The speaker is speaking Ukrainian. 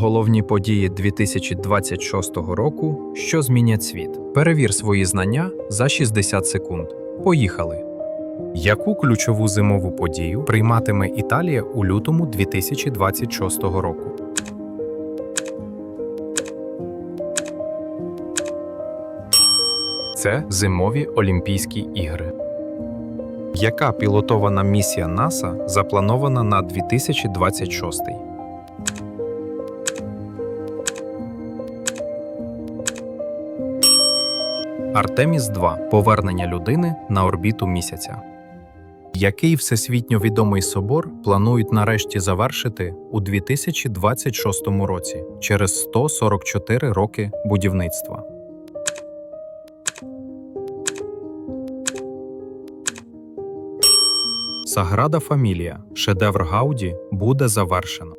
Головні події 2026 року, що змінять світ. Перевір свої знання за 60 секунд. Поїхали! Яку ключову зимову подію прийматиме Італія у лютому 2026 року? Це зимові Олімпійські ігри. Яка пілотована місія НАСА запланована на 2026? Артеміс 2 повернення людини на орбіту місяця. Який всесвітньо відомий собор планують нарешті завершити у 2026 році через 144 роки будівництва? Саграда Фамілія, шедевр Гауді, буде завершено.